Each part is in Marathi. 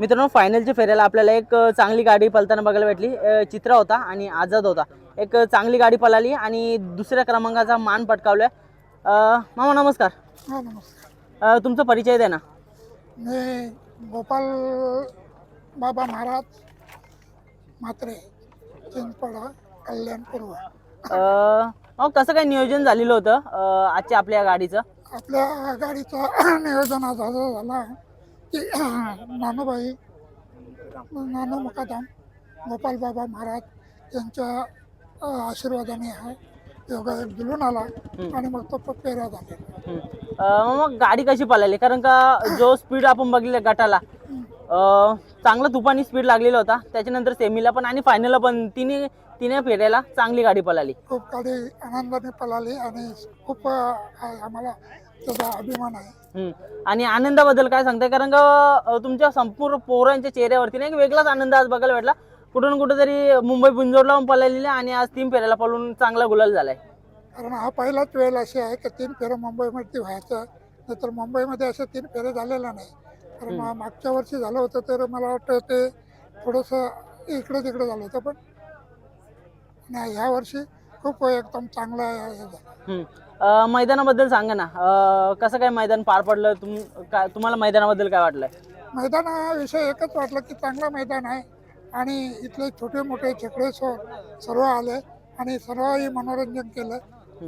मित्रांनो फायनलच्या फेऱ्याला आपल्याला एक चांगली गाडी पळताना बघायला भेटली. चित्रा होता आणि आझाद होता. एक चांगली गाडी पळाली आणि दुसऱ्या क्रमांकाचा मान पटकावलाय. अ, मामा नमस्कार. हा नमस्कार. अ, तुमचा परिचय द्या ना. मी गोपाल बाबा महाराज म्हात्रे चिंचपडा कल्याण पूर्व. अ, अहो, कसं काय नियोजन झालेलं होतं अ, आजच्या आपल्या गाडीचं? आपल्या गाडीचं नियोजन आज असं झाला. की नानूबाई नानू मुकादम गोपाल बाबा महाराज यांच्या आशीर्वादाने हा योगा जुलून आला आणि मग तो पेरा झाला. मग गाडी कशी पळाली? कारण का जो स्पीड आपण बघितलं गटाला चांगला तुफानी स्पीड लागलेला होता. त्याच्यानंतर सेमीला पण आणि फायनलला पण तिन्ही तिन्ही फेऱ्याला चांगली गाडी पळाली. खूप गाडी आनंदाने पळाली आणि खूप आम्हाला त्याचा अभिमान आहे. हम्म. आणि आनंदाबद्दल काय सांगताय? कारण का अ, तुमच्या संपूर्ण पोरांच्या चेहऱ्यावरती ना एक वेगळाच आनंद आज बघायला भेटला. कुठून कुठं तरी मुंबई बुंजोडला पण पळालेली आणि आज तीन फेऱ्याला पळून चांगला गुलाल झालाय. कारण हा पहिलाच वेळ अशी आहे की तीन फेरं मुंबईमध्ये व्हायचं. नाहीतर मुंबईमध्ये असे तीन फेरे झालेला नाही. कारण मा- मागच्या वर्षी झालं होतं तर मला वाटतं ते थोडंसं इकडे तिकडे झालं होतं. पण नाही ह्या वर्षी खूप एकदम चांगलं हे झालं. हम्म. अ, मैदानाबद्दल सांगा ना. अ, कसं काय मैदान पार पडलं? तुम काय तुम्हाला मैदानाबद्दल काय वाटलंय? मैदान हा विषय एकच वाटला की चांगलं मैदान आहे आणि इथले छोटे मोठे छकडे सो सर्व आले आणि सर्वही मनोरंजन केलं.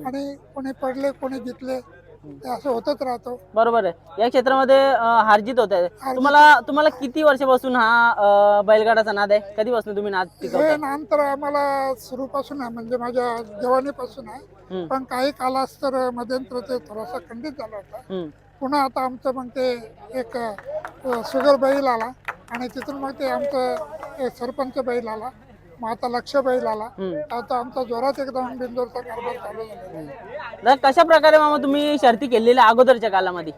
आणि कोणी पडले कोणी जिंकले. ते असं होतच राहतो. बरोबर आहे. या क्षेत्रामध्ये अ, हारजीत होत आहे तुम्हाला तुम्हाला किती वर्षापासून हा अ, बैलगाडाचा नाद आहे? कधीपासून तुम्ही नाद हे नंतर आम्हाला सुरूपासून आहे म्हणजे माझ्या जवानीपासून आहे. हम्म. पण काही कालास तर मध्यंतर ते थोडासा खंडित झाला होता. हम्म. पुन्हा आता आमचं मग ते एक अ, शुगर बैल आला. आणि तिथून मग ते आमचं एक सरपंच बैल आला. मग आता लक्ष बैल आला. हम्म. आता आमचा जोरात एकदम बिंदोरचा कारभार चालू झालेला आहे. तर कशा प्रकारे मामा तुम्ही शर्ती केलेल्या अगोदरच्या कालामध्ये?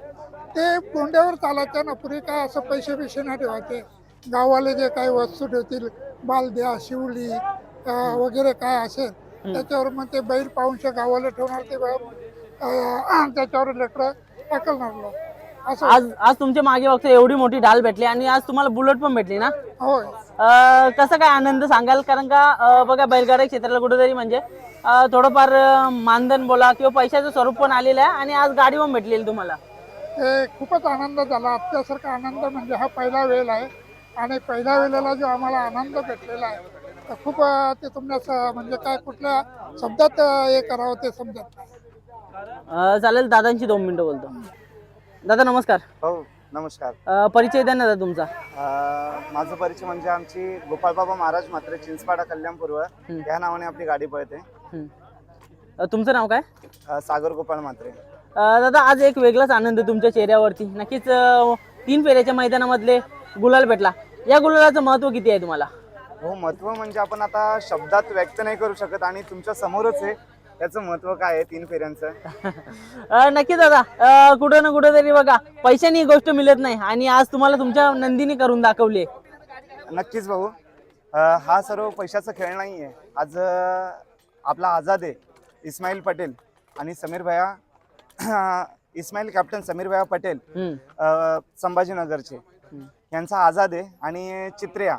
ते गोंड्यावर चालायचं ना पूर्वी काय असं पैसे बिशे नाही ठेवायचे. गाववाले जे काही वस्तू ठेवतील बालद्या शिवली अं, वगैरे काय असेल त्याच्यावर मग ते बैल पाहूनशे गावाला ठेवणार ते अं, त्याच्यावर लेकरं टाकलणार असं. आज आज तुमच्या मागे बघतो एवढी मोठी ढाल भेटली आणि आज तुम्हाला बुलेट पण भेटली ना? होय. कसं काय आनंद सांगाल? कारण का बघा बैलगाडा क्षेत्राला कुठेतरी म्हणजे थोडंफार मानधन बोला किंवा पैशाचं स्वरूप पण आलेलं आहे आणि आज गाडी पण भेटलेली तुम्हाला. ते खूपच आनंद झाला. आत्यासारखा आनंद म्हणजे हा पहिला वेळ आहे. आणि पहिल्या वेळेला जो आम्हाला आनंद भेटलेला आहे तर खूप ते तुमच्या स- म्हणजे काय कुठल्या शब्दात हे करावं ते समजत चालेल दादांची दोन मिनिटं बोलतो. दादा नमस्कार. हो. नमस्कार. अ, परिचय द्या ना दादा तुमचा. अं, माझं परिचय म्हणजे आमची गोपाळबाबा महाराज मात्र चिंचपाडा कल्याणपूर्व. या नावाने आपली गाडी पळते. अ, तुमचं नाव काय? अं, सागर गोपाळ म्हात्रे. अ, दादा आज एक वेगळाच आनंद तुमच्या चेहऱ्यावरती. नक्कीच अ, तीन फेऱ्याच्या मैदानामधले गुलाल भेटला. या गुलालाचं महत्त्व किती आहे तुम्हाला? हो महत्त्व म्हणजे आपण आता शब्दात व्यक्त नाही करू शकत आणि तुमच्या समोरच आहे त्याचं महत्त्व काय आहे तीन फेऱ्यांचं? अ, नक्की दादा. अ, कुठं ना कुठं तरी बघा पैशाने ही गोष्ट मिळत नाही आणि आज तुम्हाला तुमच्या नंदीने करून दाखवली नक्कीच भाऊ. अं, हा सर्व पैशाचा खेळ नाही आहे आज अं, आपला आझाद आहे इस्माईल पटेल आणि समीर भैया. इस्माईल कॅप्टन समीर भैया पटेल. अ, संभाजीनगरचे. यांचा आझाद आहे आणि चित्र्या.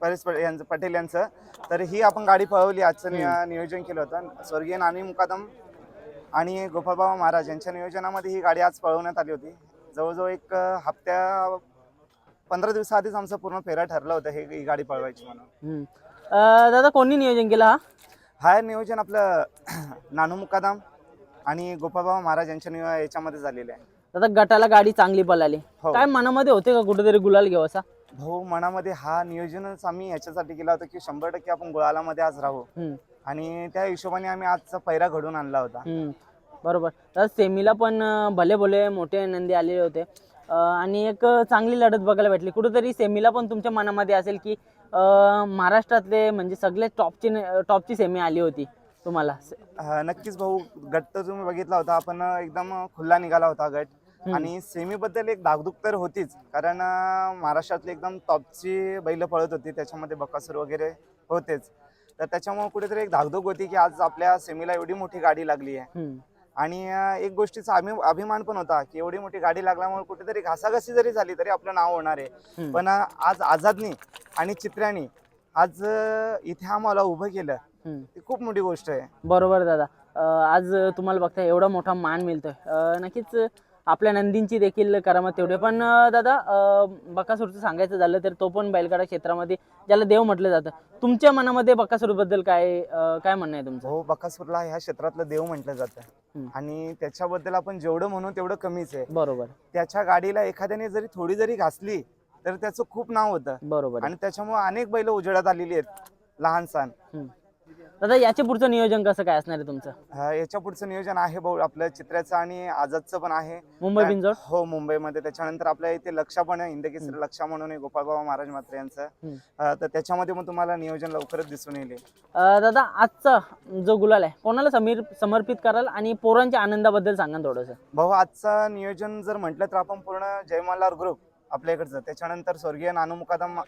परेश पटेल यांचं पटेल यांचं. तर ही आपण गाडी पळवली आजचं नि- नियोजन केलं होतं. स्वर्गीय नानी मुकादम आणि गोपाळबाबा महाराज यांच्या नियोजनामध्ये ही गाडी आज पळवण्यात आली होती. जवळजवळ एक अ, हप्त्या पंधरा दिवसाआधीच आमचं पूर्ण फेरा ठरलं होतं हे ही गाडी पळवायची म्हणून. हम्म. अ, दादा कोणी नियोजन केलं हा? हा नियोजन आपलं नानू मुकादम आणि गोपाळबाबा महाराज यांच्या नियो याच्यामध्ये झालेलं आहे. दादा गटाला गाडी चांगली पळाली. हो. काय मनामध्ये होते का कुठेतरी गुलाल घेऊ असा? भाऊ मनामध्ये हा नियोजनच आम्ही याच्यासाठी केला होता की शंभर टक्के आपण गुळालामध्ये आज राहू. आणि त्या हिशोबाने आम्ही आजचा पैरा घडून आणला होता. बरोबर. तर सेमीला पण भले भले मोठे नंदी आलेले होते. आणि एक चांगली लढत बघायला भेटली. कुठेतरी सेमीला पण तुमच्या मनामध्ये असेल की अं, महाराष्ट्रातले म्हणजे सगळे टॉपची टॉपची सेमी आली होती तुम्हाला. नक्कीच भाऊ गट तर तुम्ही बघितला होता. आपण एकदम खुल्ला निघाला होता गट. आणि सेमीबद्दल एक धाकधूक तर होतीच. कारण महाराष्ट्रातली एकदम टॉपची बैल पळत होती. त्याच्यामध्ये बकासूर वगैरे होतेच. तर त्याच्यामुळे कुठेतरी एक धाकधूक होती की आज आपल्या सेमीला एवढी मोठी गाडी लागली आहे. आणि एक गोष्टीचा अभि अभिमान पण होता की एवढी मोठी गाडी लागल्यामुळे कुठेतरी घासाघासी जरी झाली तरी आपलं नाव होणार आहे. पण आज आझादनी आणि चित्र्यानी आज इथे आम्हाला उभं केलं. ही खूप मोठी गोष्ट आहे. बरोबर दादा. आज तुम्हाला बघता एवढा मोठा मान मिळतोय. नक्कीच आपल्या नंदींची देखील करामत तेवढी. पण दादा बकासूरचं सांगायचं झालं तर तो पण बैलगाडा क्षेत्रामध्ये ज्याला देव म्हटलं जातं. तुमच्या मनामध्ये बकासूरबद्दल काय काय म्हणणं आहे तुमचं? हो बकासूरला ह्या क्षेत्रातलं देव म्हटलं जातं. आणि त्याच्याबद्दल आपण जेवढं म्हणू तेवढं कमीच आहे. बरोबर. त्याच्या गाडीला एखाद्याने जरी थोडी जरी घासली तर त्याचं खूप नाव होतं. बरोबर. आणि त्याच्यामुळे अनेक बैल उजेडात आलेली आहेत लहान हम्म. दादा याच्या पुढचं नियोजन कसं काय असणार आहे तुमचं? याच्या पुढचं नियोजन आहे भाऊ आपलं चित्र्याचं आणि आझादचं पण आहे. मुंबई बिनजोड? हो मुंबईमध्ये. त्याच्यानंतर आपल्या इथे लक्षा पण आहे हिंदकेसरी लक्षा म्हणून आहे गोपाळबाबा महाराज मात्रे यांचं. हम्म. अं, तर त्याच्यामध्ये पण तुम्हाला नियोजन लवकरच दिसून येईल. अं, दादा आजचा जो गुलाल आहे कोणाला समीर समर्पित कराल आणि पोरांच्या आनंदाबद्दल सांगा थोडंसं? भाऊ आजचं नियोजन जर म्हटलं तर आपण पूर्ण जयमल्हार ग्रुप आपल्या इकडचं. त्याच्यानंतर स्वर्गीय नानू मुकादम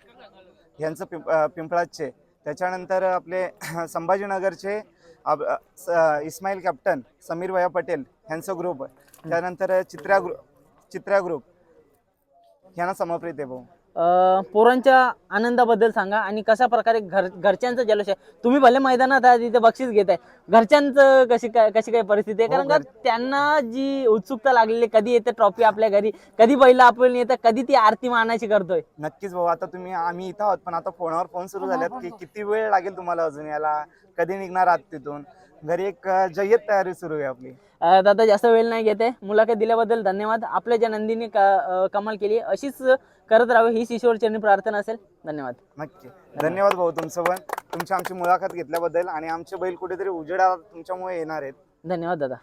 यांचं पिंप अं, पिंपळाजचे. त्याच्यानंतर आपले संभाजीनगरचे अब- स- इस्माईल कॅप्टन समीर भैया पटेल ह्यांचं ग्रुप त्यानंतर चित्र्या ग्रुप चित्र्या ग्रुप यांना समर्पित आहे भाऊ. पोरांच्या आनंदाबद्दल सांगा आणि कशा प्रकारे घर घरच्यांचं जल्लोष आहे? तुम्ही भले मैदानात आहे तिथे बक्षीस घेत आहे. घरच्यांचं कशी काय कशी काय परिस्थिती आहे? हो, कारण का त्यांना जी उत्सुकता लागलेली कधी येते ट्रॉफी आपल्या घरी कधी बैल आपण येतं कधी ती आरती मानायची करतोय? नक्कीच भाऊ आता तुम्ही आम्ही इथं आहोत पण आता फोनवर फोन सुरू झाल्यात की किती वेळ लागेल तुम्हाला अजून याला कधी निघणार आहात तिथून? घरी एक जय्यत तयारी सुरू आहे आपली. दादा जास्त वेळ नाही घेते. मुलाखत दिल्याबद्दल धन्यवाद. आपल्या ज्या नंदीने कमाल केली अशीच करत राहावी हीच ईश्वरचरणी प्रार्थना असेल. धन्यवाद. नक्की. धन्यवाद भाऊ तुमचं पण. तुमची आमची मुलाखत घेतल्याबद्दल आणि आमचे बैल कुठेतरी उजेडा तुमच्यामुळे येणार आहेत. धन्यवाद दादा.